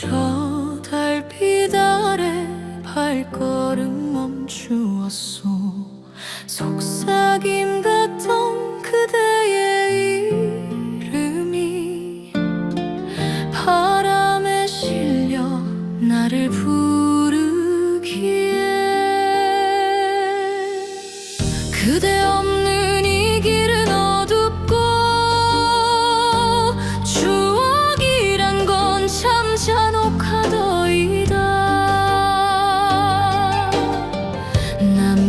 저 달빛 아래 발걸음 멈추었소. 속삭임 같던 그대의 이름이 바람에 실려 나를 부르기에 그대 없는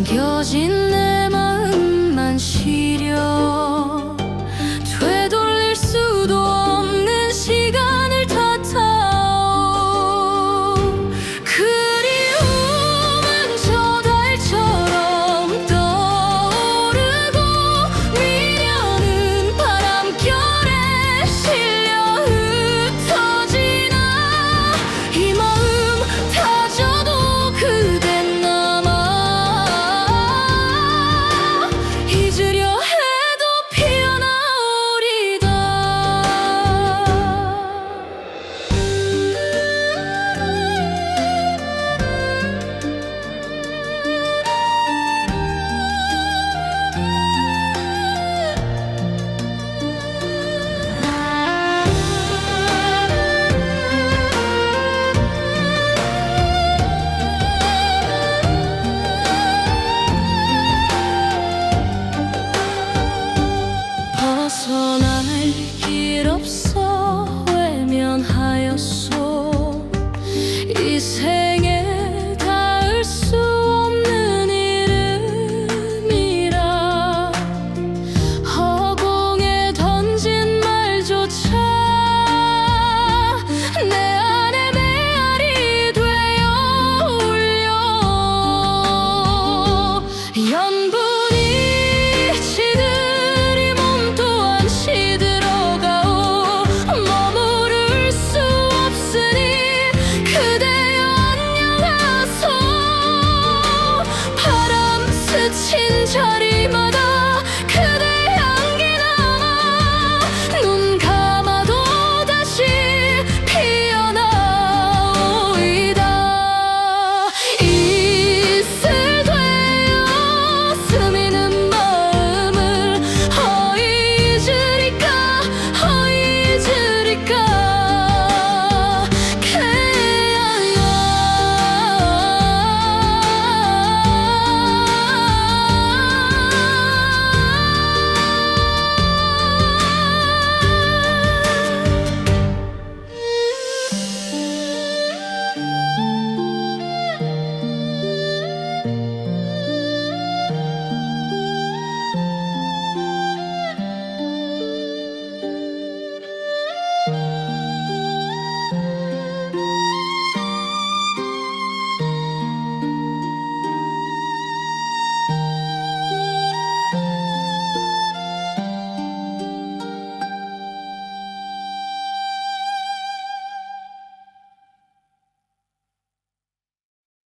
남겨진 내 마음만 시려 벗어날 길 없어 외면하였소. 이세